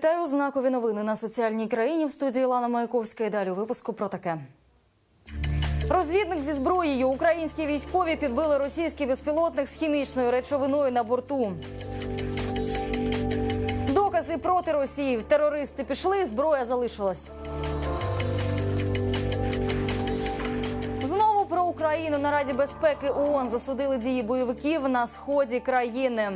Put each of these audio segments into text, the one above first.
Вітаю знакові новини на соціальній країні в студії Лана Маяковська. І далі у випуску про таке. Розвідник зі зброєю. Українські військові підбили російський безпілотник з хімічною речовиною на борту. Докази проти Росії. Терористи пішли, зброя залишилась. Знову про Україну на Раді безпеки ООН засудили дії бойовиків на сході країни.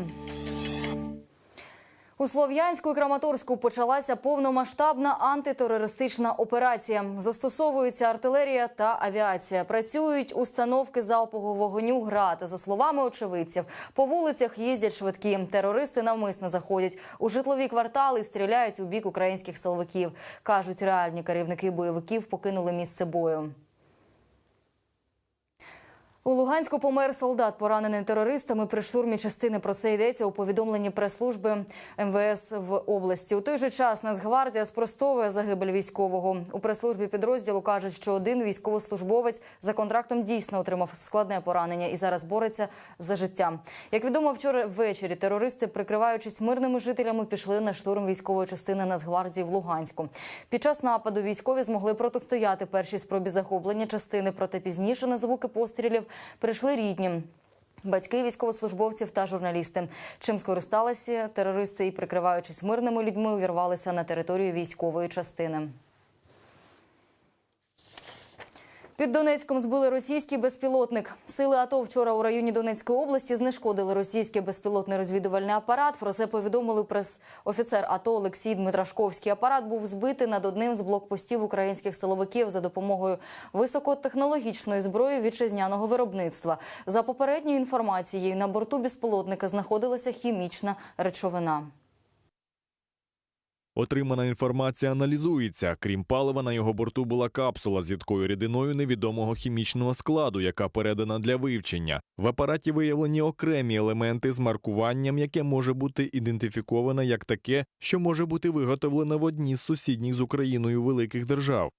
У Слов'янську і Краматорську почалася повномасштабна антитерористична операція. Застосовується артилерія та авіація. Працюють установки залпового вогню ГРАД. За словами очевидців, по вулицях їздять швидкі. Терористи навмисно заходять у житлові квартали і стріляють у бік українських силовиків. кажуть, реальні керівники бойовиків покинули місце бою. У Луганську помер солдат, поранений терористами при штурмі частини. Про це йдеться у повідомленні прес-служби МВС в області. У той же час Нацгвардія спростовує загибель військового. У прес-службі підрозділу кажуть, що один військовослужбовець за контрактом дійсно отримав складне поранення і зараз бореться за життя. Як відомо, вчора ввечері терористи, прикриваючись мирними жителями, пішли на штурм військової частини Нацгвардії в Луганську. Під час нападу військові змогли протистояти першій спробі захоплення частини, проте пізніше на звуки пострілів прийшли рідні. Батьки військовослужбовців та журналісти. Чим скористалися терористи і, прикриваючись мирними людьми, увірвалися на територію військової частини. Під Донецьком збили російський безпілотник. Сили АТО вчора у районі Донецької області знешкодили російський безпілотний розвідувальний апарат. Про це повідомили прес-офіцер АТО Олексій Дмитрашковський. Апарат був збитий над одним з блокпостів українських силовиків за допомогою високотехнологічної зброї вітчизняного виробництва. За попередньою інформацією, на борту безпілотника знаходилася хімічна речовина. Отримана інформація аналізується. Крім палива, на його борту була капсула з рідкою рідиною невідомого хімічного складу, яка передана для вивчення. В апараті виявлені окремі елементи з маркуванням, яке може бути ідентифіковане як таке, що може бути виготовлене в одній з сусідніх з Україною великих держав.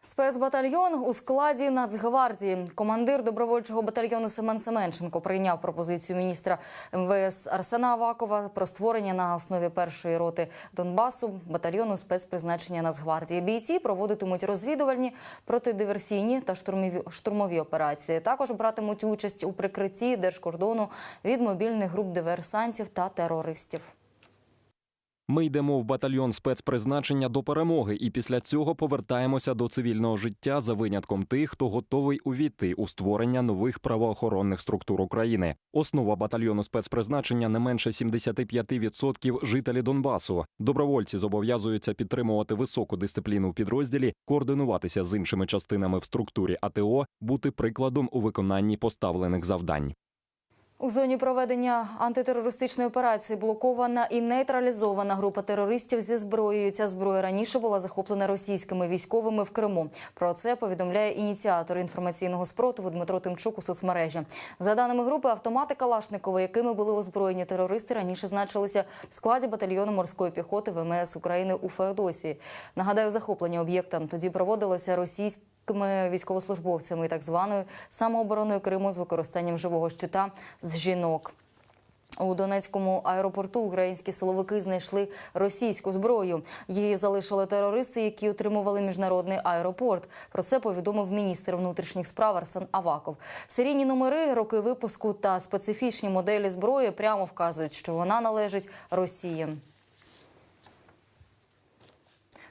Спецбатальйон у складі Нацгвардії. Командир добровольчого батальйону Семен Семенченко прийняв пропозицію міністра МВС Арсена Авакова про створення на основі першої роти Донбасу батальйону спецпризначення Нацгвардії. Бійці проводитимуть розвідувальні протидиверсійні та штурмові, операції. Також братимуть участь у прикритті держкордону від мобільних груп диверсантів та терористів. Ми йдемо в батальйон спецпризначення до перемоги, і після цього повертаємося до цивільного життя за винятком тих, хто готовий увійти у створення нових правоохоронних структур України. Основа батальйону спецпризначення не менше 75% жителі Донбасу. Добровольці зобов'язуються підтримувати високу дисципліну в підрозділі, координуватися з іншими частинами в структурі АТО, бути прикладом у виконанні поставлених завдань. У зоні проведення антитерористичної операції блокована і нейтралізована група терористів зі зброєю. Ця зброя раніше була захоплена російськими військовими в Криму. Про це повідомляє ініціатор інформаційного спротиву Дмитро Тимчук у соцмережі. За даними групи, автомати Калашникова, якими були озброєні терористи, раніше значилися в складі батальйону морської піхоти ВМС України у Феодосії. Нагадаю, захоплення об'єкта тоді проводилося російською російськими військовослужбовцями і так званою самообороною Криму з використанням живого щита з жінок. У Донецькому аеропорту українські силовики знайшли російську зброю. Її залишили терористи, які отримували міжнародний аеропорт. Про це повідомив міністр внутрішніх справ Арсен Аваков. Серійні номери, роки випуску та специфічні моделі зброї прямо вказують, що вона належить Росії.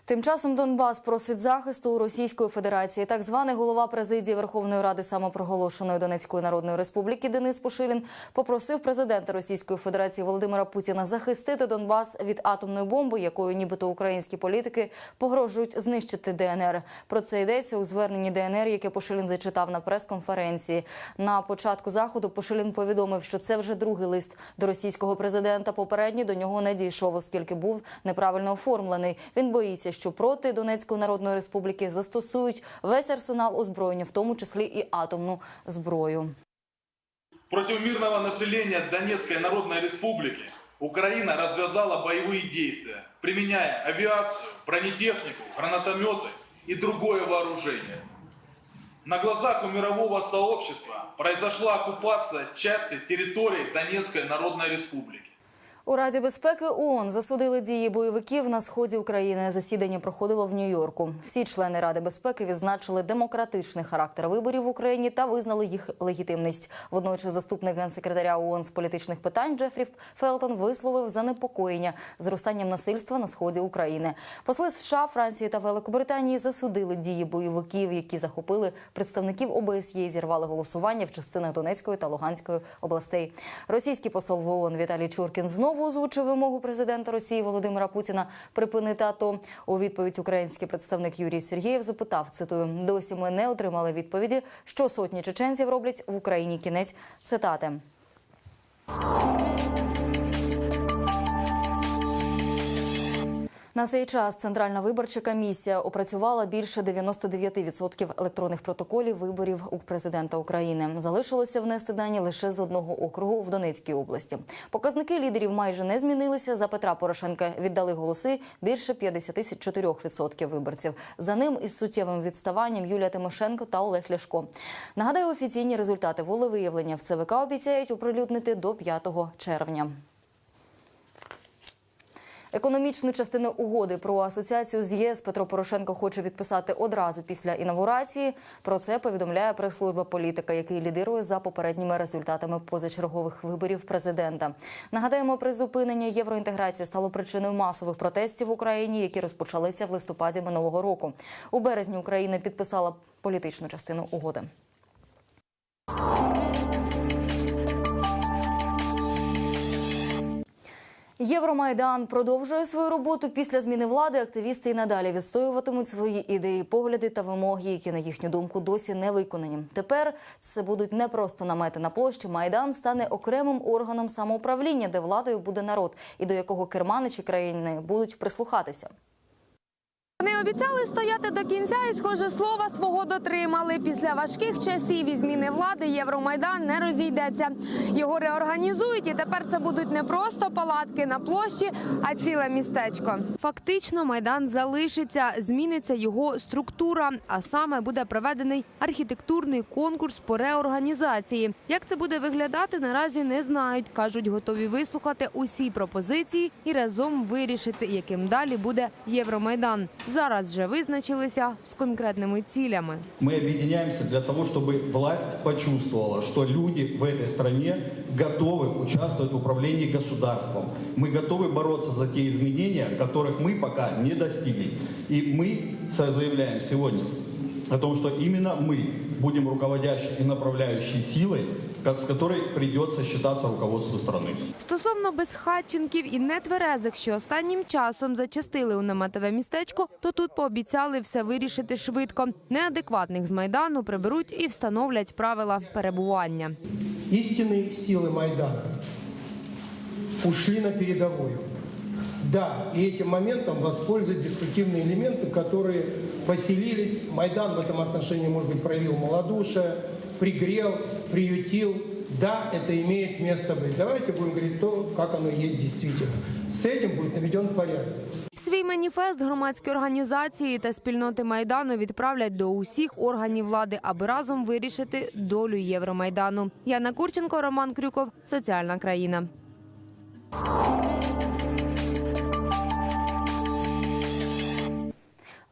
Тим часом Донбас просить захисту у Російської Федерації. Так званий голова президії Верховної Ради самопроголошеної Донецької Народної Республіки Денис Пушилін попросив президента Російської Федерації Володимира Путіна захистити Донбас від атомної бомби, якою нібито українські політики погрожують знищити ДНР. Про це йдеться у зверненні ДНР, яке Пушилін зачитав на прес-конференції. На початку заходу Пушилін повідомив, що це вже другий лист до російського президента. Попередній до нього не дійшов, оскільки був неправильно оформлений. Він боїться, що проти Донецької народної республіки застосують весь арсенал озброєння, в тому числі і атомну зброю. Против мирного населения Донецкой Народной Республики Украина развязала боевые действия, применяя авиацию, бронетехнику, гранатометы и другое вооружение. На глазах у мирового сообщества произошла оккупация части территории Донецкой Народной Республики. У Раді безпеки ООН засудили дії бойовиків на сході України. Засідання проходило в Нью-Йорку. Всі члени Ради безпеки відзначили демократичний характер виборів в Україні та визнали їх легітимність. Водночас заступник генсекретаря ООН з політичних питань Джефрі Фелтон висловив занепокоєння зростанням насильства на сході України. Посли США, Франції та Великобританії засудили дії бойовиків, які захопили представників ОБСЄ і зірвали голосування в частинах Донецької та Луганської областей. Російський посол в ООН Віталій Чуркін знову озвучив вимогу президента Росії Володимира Путіна припинити АТО. У відповідь український представник Юрій Сергієв запитав: цитую: досі ми не отримали відповіді, що сотні чеченців роблять в Україні. Кінець цитати. На цей час Центральна виборча комісія опрацювала більше 99% електронних протоколів виборів у президента України. Залишилося внести дані лише з одного округу в Донецькій області. Показники лідерів майже не змінилися. За Петра Порошенка віддали голоси більше 54% виборців. За ним із суттєвим відставанням Юлія Тимошенко та Олег Ляшко. Нагадаю, офіційні результати волевиявлення в ЦВК обіцяють оприлюднити до 5 червня. Економічну частину угоди про асоціацію з ЄС Петро Порошенко хоче підписати одразу після інавгурації. Про це повідомляє прес-служба політика, який лідирує за попередніми результатами позачергових виборів президента. Нагадаємо, призупинення євроінтеграції стало причиною масових протестів в Україні, які розпочалися в листопаді минулого року. У березні Україна підписала політичну частину угоди. Євромайдан продовжує свою роботу. Після зміни влади активісти і надалі відстоюватимуть свої ідеї, погляди та вимоги, які на їхню думку досі не виконані. Тепер це будуть не просто намети на площі. Майдан стане окремим органом самоуправління, де владою буде народ, і до якого керманичі країни будуть прислухатися. Вони обіцяли стояти до кінця і, схоже, слова свого дотримали. Після важких часів і зміни влади Євромайдан не розійдеться. Його реорганізують, і тепер це будуть не просто палатки на площі, а ціле містечко. Фактично, майдан залишиться, зміниться його структура, а саме буде проведений архітектурний конкурс по реорганізації. Як це буде виглядати, наразі не знають. кажуть, готові вислухати усі пропозиції і разом вирішити, яким далі буде Євромайдан. Зараз вже визначилися з конкретними цілями. Ми об'єднаємося для того, щоб власть почувствовала, що люди в цій країні готові участвувати в управлінні государством. Ми готові боротися за ті зміни, яких ми поки не достигли. І ми заявляємо сьогодні о том, что именно мы будем руководящей и направляющей силой с которой придется считаться руководству страны. Стосовно безхатченків і нетверезих, що останнім часом зачастили у наметове містечко, то тут пообіцяли все вирішити швидко. Неадекватних з майдану приберуть і встановлять правила перебування. истинные силы Майдана ушли на передовую. Да, и этим моментом воспользуются деструктивные элементы, которые поселились. Майдан в этом отношении, может быть, проявил малодушие, пригрел, приютил. Да, это имеет место быть. Давайте будем говорить то, как оно есть действительно. С этим будет наведен порядок. Свій маніфест громадські організації та спільноти майдану відправлять до усіх органів влади, аби разом вирішити долю Євромайдану. Яна Курченко, Роман Крюков, Соціальна країна.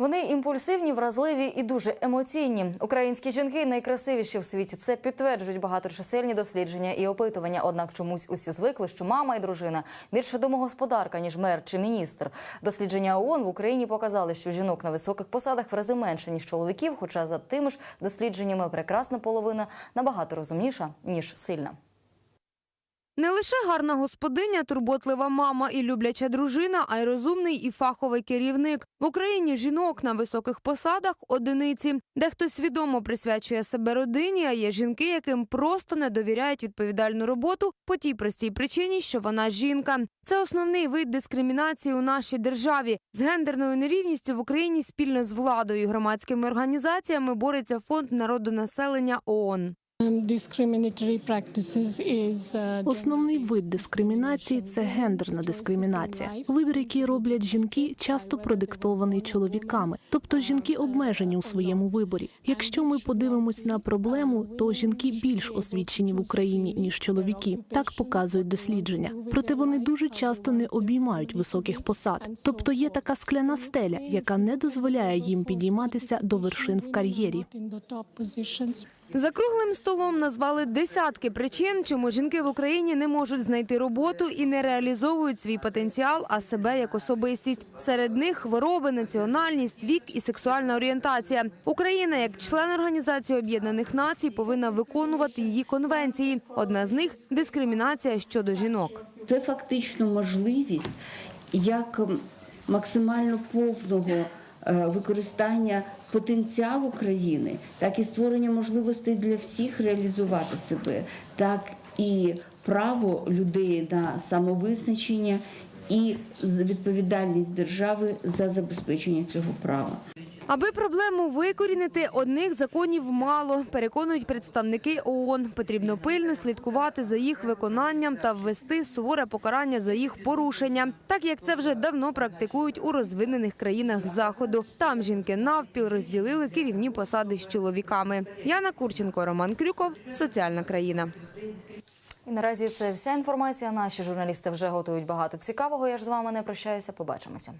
Вони імпульсивні, вразливі і дуже емоційні. Українські жінки найкрасивіші в світі. Це підтверджують багаточисельні дослідження і опитування. Однак чомусь усі звикли, що мама і дружина більше домогосподарка, ніж мер чи міністр. Дослідження ООН в Україні показали, що жінок на високих посадах в рази менше ніж чоловіків. Хоча за тими ж дослідженнями прекрасна половина набагато розумніша ніж сильна. Не лише гарна господиня, турботлива мама і любляча дружина, а й розумний і фаховий керівник. В Україні жінок на високих посадах одиниці. Дехто свідомо присвячує себе родині, а є жінки, яким просто не довіряють відповідальну роботу по тій простій причині, що вона жінка. Це основний вид дискримінації у нашій державі. З гендерною нерівністю в Україні спільно з владою і громадськими організаціями бореться фонд народонаселення ООН. Is uh, Основний вид дискримінації це гендерна дискримінація. Вибір, який роблять жінки, часто продиктований чоловіками, тобто жінки обмежені у своєму виборі. Якщо ми подивимось на проблему, то жінки більш освічені в Україні ніж чоловіки. Так показують дослідження. Проте вони дуже часто не обіймають високих посад. Тобто є така скляна стеля, яка не дозволяє їм підійматися до вершин в кар'єрі. За круглим столом назвали десятки причин, чому жінки в Україні не можуть знайти роботу і не реалізовують свій потенціал, а себе як особистість. Серед них хвороби, національність, вік і сексуальна орієнтація. Україна, як член Організації Об'єднаних Націй, повинна виконувати її конвенції. Одна з них дискримінація щодо жінок. Це фактично можливість як максимально повного використання потенціалу країни, так і створення можливостей для всіх реалізувати себе, так і право людей на самовизначення і відповідальність держави за забезпечення цього права. Аби проблему викорінити, одних законів мало, переконують представники ООН. Потрібно пильно слідкувати за їх виконанням та ввести суворе покарання за їх порушення, так як це вже давно практикують у розвинених країнах заходу. Там жінки навпіл розділили керівні посади з чоловіками. Яна Курченко, Роман Крюков, соціальна країна. І наразі це вся інформація. Наші журналісти вже готують багато цікавого. Я ж з вами не прощаюся. Побачимося.